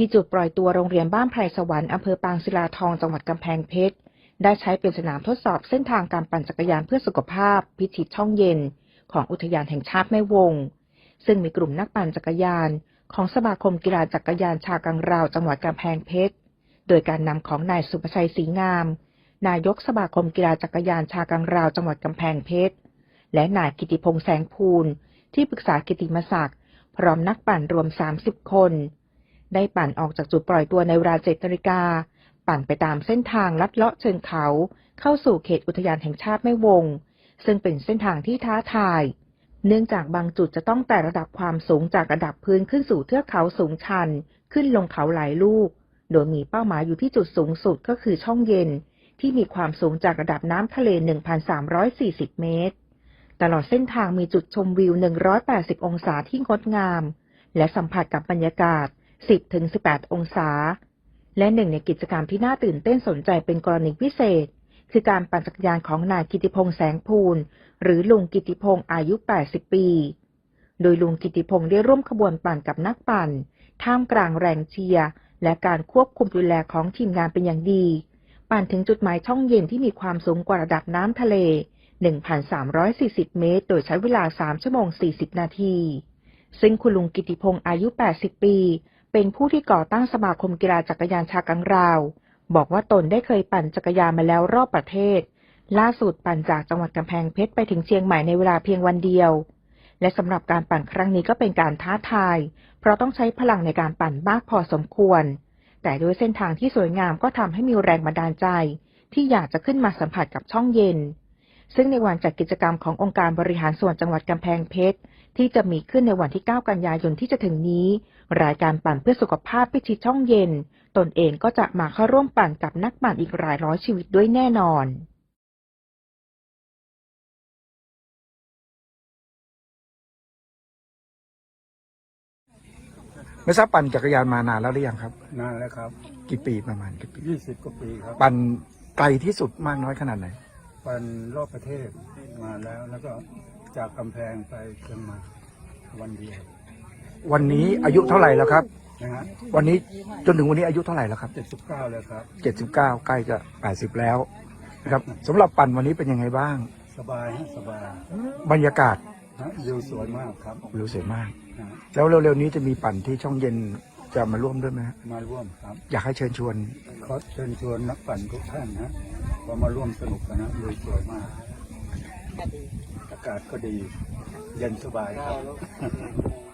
ที่จุดปล่อยตัวโรงเรียนบ้านไพรสวรรค์อำเภอปางศิลาทองจังหวัดกำแพงเพชร ได้ใช้เป็นสนามทดสอบเส้นทางการปั่นจักรยานเพื่อสุขภาพ พิชิตช่องเย็น ของอุทยานแห่งชาติแม่วง ซึ่งมีกลุ่มนักปั่นจักรยาน ของสมาคมกีฬาจักรยานชากังราวจังหวัดกำแพงเพชร โดยการนำของนายสุภชัยศรีงาม นายกสมาคมกีฬาจักรยานชากังราวจังหวัดกำแพงเพชร และนายกิติพงษ์แสงพูนที่ปรึกษากิติมศักดิ์พร้อมนักปั่นรวม 30 คน ได้ปั่นออกจากจุดปล่อยตัวในเวลา7นาฬิกา ปั่นไปตามเส้นทางลัดเลาะเชิงเขา เข้าสู่เขตอุทยานแห่งชาติแม่วง ซึ่งเป็นเส้นทางที่ท้าทาย เนื่องจากบางจุดจะต้องไต่ระดับความสูงจากระดับพื้นขึ้นสู่เทือกเขาสูงชัน ขึ้นลงเขาหลายลูก โดยมีเป้าหมายอยู่ที่จุดสูงสุดก็คือช่องเย็น ที่มีความสูงจากระดับน้ำทะเล 1,340 เมตร ตลอดเส้นทางมีจุดชมวิว 180 องศาที่งดงาม และสัมผัสกับบรรยากาศ 10-18 องศา และหนึ่งในกิจกรรมที่น่าตื่นเต้นสนใจเป็นกรณีพิเศษ คือการปั่นจักรยานของนายกิติพงษ์แสงพูนหรือลุงกิติพงษ์อายุ 80 ปี โดยลุงกิติพงษ์ได้ร่วมขบวนปั่นกับนักปั่น ท่ามกลางแรงเชียร์และการควบคุมดูแลของทีมงานเป็นอย่างดี ปั่นถึงจุดหมายช่องเย็นที่มีความสูงกว่าระดับน้ำทะเล 1,340 เมตร โดยใช้เวลา 3 ชั่วโมง 40 นาที ซึ่งคุณลุงกิติพงษ์อายุ 80 ปี เป็นผู้ที่ก่อตั้งสมาคมกีฬาจักรยานชากังราว บอกว่าตนได้เคยปั่นจักรยานมาแล้วรอบประเทศ ล่าสุดปั่นจากจังหวัดกำแพงเพชรไปถึงเชียงใหม่ในเวลาเพียงวันเดียว และสำหรับการปั่นครั้งนี้ก็เป็นการท้าทาย เพราะต้องใช้พลังในการปั่นมากพอสมควร แต่ด้วยเส้นทางที่สวยงามก็ทำให้มีแรงบันดาลใจ ที่อยากจะขึ้นมาสัมผัสกับช่องเย็น ซึ่งในวันจัดกิจกรรมขององค์การบริหารส่วนจังหวัดกำแพงเพชรที่จะมีขึ้นในวันที่ 9 กันยายนที่จะถึงนี้ รายการปั่นเพื่อสุขภาพพิชิตช่องเย็น ตนเองก็จะมาเข้าร่วมปั่นกับนักปั่นอีกหลายร้อยชีวิตด้วยแน่นอนไม่ทราบปั่นจักรยานมานานแล้วหรือยังครับ นานแล้วครับกี่ปีประมาณกี่ปียี่สิบกว่าปีครับ ปั่นไกลที่สุดมากน้อยขนาดไหน ปั่นรอบประเทศมาแล้วแล้วก็จากกำแพงไปเชียงใหม่วันเดียว วันนี้อายุเท่าไหร่แล้วครับ นะฮะวันนี้จนถึงวันนี้อายุเท่าไหร่แล้วครับ เจ็ดสิบเก้าแล้วครับเจ็ดสิบเก้าใกล้จะแปดสิบแล้วนะครับสำหรับปั่นวันนี้เป็นยังไงบ้าง สบายฮะสบายบรรยากาศฮะวิวสวยมากครับวิวสวยมากฮะแล้วเร็วๆนี้จะมีปั่นที่ช่องเย็นจะมาร่วมด้วยไหมฮะมาร่วมครับ อยากให้เชิญชวน ขอเชิญชวนนักปั่นทุกท่านนะว่ามาร่วมสนุกกันนะวิวสวยมาก อากาศก็ดี เย็นสบายครับ